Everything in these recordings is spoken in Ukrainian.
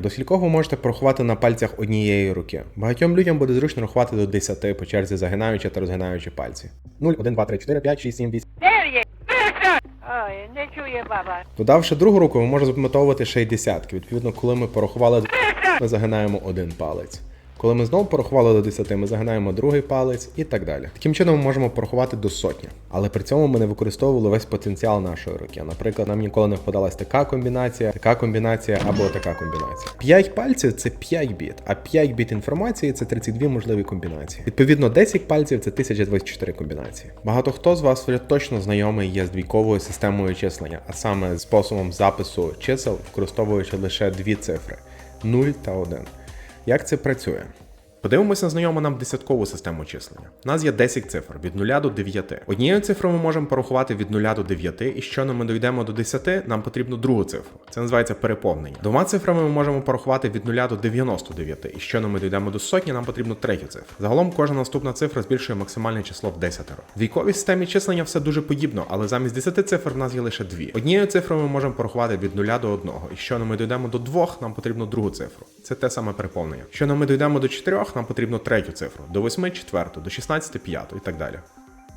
До скількох ви можете порахувати на пальцях однієї руки. Багатьом людям буде зручно рахувати до 10 по черзі загинаючи та розгинаючи пальці. 0, 1, 2, 3, 4, 5, 6, 7, 8. Ой, не чує баба. Додавши другу руку, ми можемо запам'ятовувати ще й десятки. Відповідно, коли ми порахували, ми загинаємо один палець. Коли ми знову порахували до 10, ми загинаємо другий палець і так далі. Таким чином ми можемо порахувати до сотні. Але при цьому ми не використовували весь потенціал нашої руки. Наприклад, нам ніколи не впадалась така комбінація, така комбінація або така комбінація. 5 пальців це 5 біт, а 5 біт інформації це 32 можливі комбінації. Відповідно, 10 пальців це 1024 комбінації. Багато хто з вас вже точно знайомий є з двійковою системою числення, а саме способом запису чисел, використовуючи лише дві цифри 0 та 1. Як це працює? Подивимося на знайому нам десяткову систему числення. У нас є 10 цифр від 0 до 9. Однією цифрою ми можемо порахувати від 0 до 9, і щойно ми дійдемо до 10, нам потрібно другу цифру. Це називається переповнення. Двома цифрами ми можемо порахувати від 0 до 99, і щойно ми дійдемо до сотні, нам потрібно третю цифру. Загалом кожна наступна цифра збільшує максимальне число в 10. В війковій системі числення все дуже подібно, але замість 10 цифр в нас є лише дві. Однією цифрою ми можемо порахувати від 0 до 1, і щойно ми дійдемо до 2, нам потрібно другу цифру. Це те саме переповнення. Щойно ми дійдемо до 4, нам потрібно третю цифру, до 8 четверту, до 16 п'яту і так далі.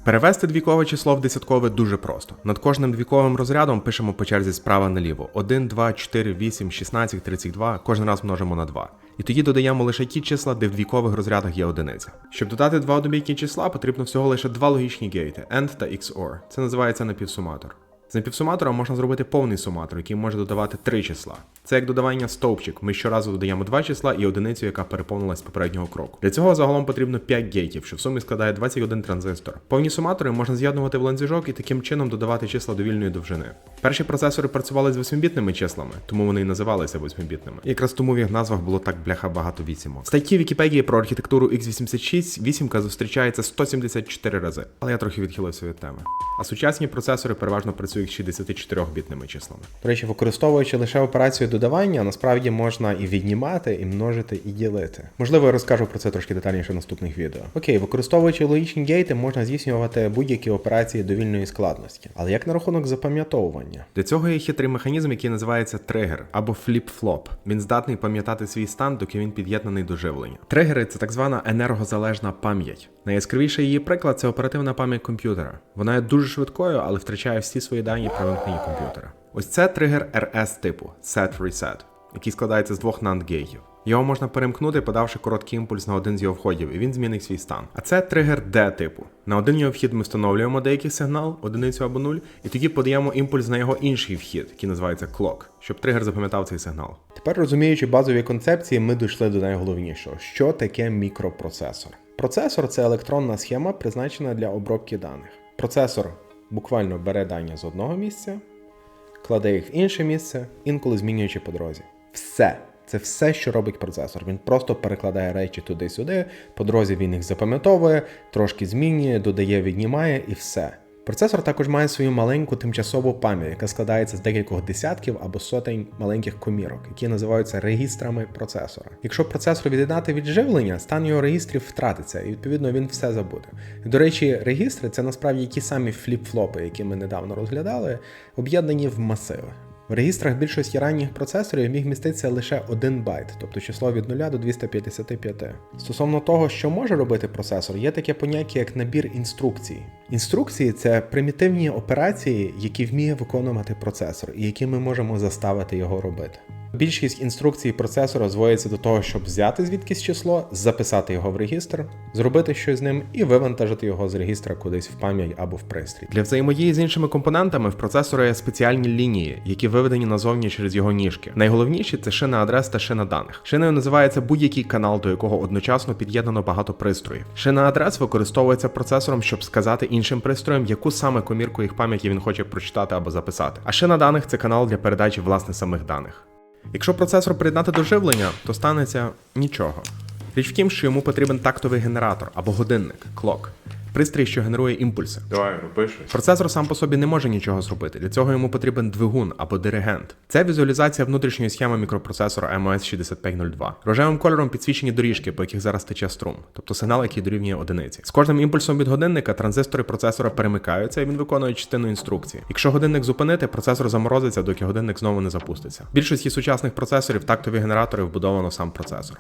Перевести двійкове число в десяткове дуже просто. Над кожним двійковим розрядом пишемо по черзі справа наліво. 1, 2, 4, 8, 16, 32, кожен раз множимо на 2. І тоді додаємо лише ті числа, де в двійкових розрядах є одиниця. Щоб додати два однобійкі числа, потрібно всього лише два логічні гейти AND та XOR. Це називається напівсуматор. З напівсуматора можна зробити повний суматор, який може додавати три числа. Це як додавання стовпчик. Ми щоразу додаємо два числа і одиницю, яка переповнилась попереднього кроку. Для цього загалом потрібно 5 гейтів, що в сумі складає 21 транзистор. Повні суматори можна з'єднувати в ланцюжок і таким чином додавати числа довільної довжини. Перші процесори працювали з 8-бітними числами, тому вони і називалися 8-бітними. Якраз тому в їх назвах було так бляха багато вісімок. Статті Вікіпедії про архітектуру x86 вісімка зустрічається 174 рази, але я трохи відхилився від теми. А сучасні процесори переважно працюють з 64-бітними числами. До речі, використовуючи лише операцію додавання, насправді можна і віднімати, і множити, і ділити. Можливо, я розкажу про це трошки детальніше в наступних відео. Окей, використовуючи логічні гейти, можна здійснювати будь-які операції довільної складності. Але як на рахунок запам'ятовування? Для цього є хитрий механізм, який називається тригер або фліп-флоп. Він здатний пам'ятати свій стан, доки він під'єднаний до живлення. Тригери це так звана енергозалежна пам'ять. Найяскравіший її приклад це оперативна пам'ять комп'ютера. Вона є дуже швидкою, але втрачає всі свої дані при вимкненні комп'ютера. Ось це тригер RS типу Set Reset, який складається з двох NAND гейтів. Його можна перемкнути, подавши короткий імпульс на один з його входів, і він змінить свій стан. А це тригер D типу. На один його вхід ми встановлюємо деякий сигнал, одиницю або нуль, і тоді подаємо імпульс на його інший вхід, який називається clock, щоб тригер запам'ятав цей сигнал. Тепер розуміючи базові концепції, ми дійшли до найголовнішого: що таке мікропроцесор. Процесор це електронна схема, призначена для обробки даних. Процесор буквально бере дані з одного місця, кладе їх в інше місце, інколи змінюючи по дорозі. Все. Це все, що робить процесор. Він просто перекладає речі туди-сюди, по дорозі він їх запам'ятовує, трошки змінює, додає, віднімає і все. Процесор також має свою маленьку тимчасову пам'ять, яка складається з декількох десятків або сотень маленьких комірок, які називаються регістрами процесора. Якщо процесор від'єднати від живлення, стан його регістрів втратиться, і відповідно він все забуде. До речі, регістри це насправді ті самі фліп-флопи, які ми недавно розглядали, об'єднані в масиви. В регістрах більшості ранніх процесорів міг міститися лише 1 байт, тобто число від 0 до 255. Стосовно того, що може робити процесор, є таке поняття як набір інструкцій. Інструкції це примітивні операції, які вміє виконувати процесор, і які ми можемо заставити його робити. Більшість інструкцій процесора зводиться до того, щоб взяти звідкись число, записати його в регістр, зробити щось з ним і вивантажити його з регістра кудись в пам'ять або в пристрій. Для взаємодії з іншими компонентами в процесора є спеціальні лінії, які виведені назовні через його ніжки. Найголовніші це шина адрес та шина даних. Шиною називається будь-який канал, до якого одночасно під'єднано багато пристроїв. Шина адрес використовується процесором, щоб сказати іншим пристроям, яку саме комірку їх пам'яті він хоче прочитати або записати. А шина даних це канал для передачі власне самих даних. Якщо процесор приєднати до живлення, то станеться нічого. Річ в тім, що йому потрібен тактовий генератор або годинник clock. Пристрій, що генерує імпульси. Давай, роби щось. Процесор сам по собі не може нічого зробити. Для цього йому потрібен двигун або диригент. Це візуалізація внутрішньої схеми мікропроцесора MOS 6502. Рожевим кольором підсвічені доріжки, по яких зараз тече струм, тобто сигнал, який дорівнює одиниці. З кожним імпульсом від годинника транзистори процесора перемикаються, і він виконує частину інструкції. Якщо годинник зупинити, процесор заморозиться, доки годинник знову не запуститься. Більшості сучасних процесорів тактові генератори вбудовано в сам процесор.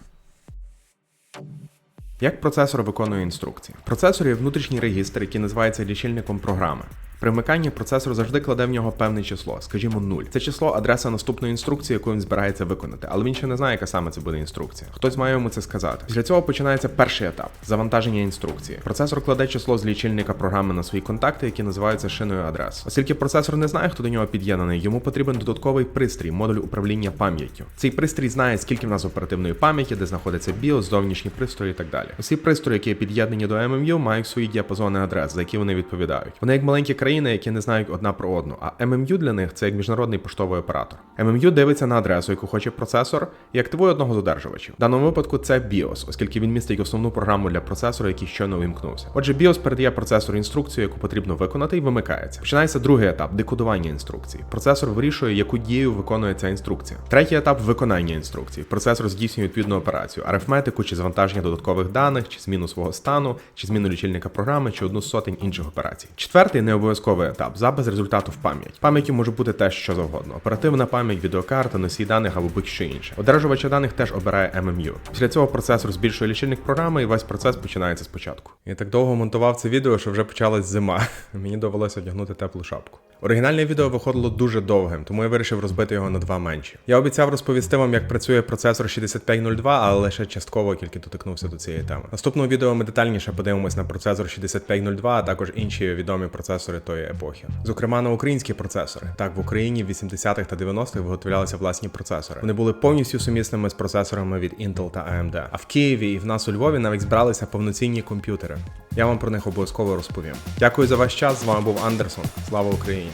Як процесор виконує інструкції? Процесор є внутрішній регістр, який називається лічильником програми. При вмиканні процесор завжди кладе в нього певне число, скажімо, 0. Це число адреса наступної інструкції, яку він збирається виконати, але він ще не знає, яка саме це буде інструкція. Хтось має йому це сказати. Після цього починається перший етап завантаження інструкції. Процесор кладе число з лічильника програми на свої контакти, які називаються шиною адрес. Оскільки процесор не знає, хто до нього під'єднаний, йому потрібен додатковий пристрій, модуль управління пам'яттю. Цей пристрій знає, скільки в нас оперативної пам'яті, де знаходиться BIOS, зовнішні пристрої і так далі. Усі пристрої, які під'єднані до MMU, мають свої діапазони адрес, за які вони відповідають. Вони як маленькі країни, які не знають одна про одну. А MMU для них це як міжнародний поштовий оператор. MMU дивиться на адресу, яку хоче процесор, і активує одного з одержувачів. В даному випадку це BIOS, оскільки він містить основну програму для процесора, який щойно увімкнувся. Отже, BIOS передає процесору інструкцію, яку потрібно виконати, і вимикається. Починається другий етап декодування інструкції. Процесор вирішує, яку дію виконує ця інструкція. Третій етап виконання інструкції. Процесор здійснює відповідну операцію, арифметику чи завантаження додаткових даних, чи зміну свого стану, чи зміну лічильника програми, чи одну з сотень інших операцій. Четвертий необов'язковий етап запис результату в пам'ять. Пам'яттю може бути те, що завгодно: оперативна пам'ять, відеокарта, носій даних або будь-що інше. Одержувача даних теж обирає MMU. Після цього процесор збільшує лічильник програми, і весь процес починається спочатку. Я так довго монтував це відео, що вже почалась зима. Мені довелося одягнути теплу шапку. Оригінальне відео виходило дуже довгим, тому я вирішив розбити його на два менші. Я обіцяв розповісти вам, як працює процесор 6502, але лише частково тільки дотикнувся до цієї теми. Наступного відео ми детальніше подивимось на процесор 6502, а також інші відомі процесори тої епохи. Зокрема, на українські процесори. Так, в Україні в 80-х та 90-х виготовлялися власні процесори. Вони були повністю сумісними з процесорами від Intel та AMD. А в Києві і в нас у Львові навіть збиралися повноцінні комп'ютери. Я вам про них обов'язково розповім. Дякую за ваш час. З вами був Андерсон. Слава Україні!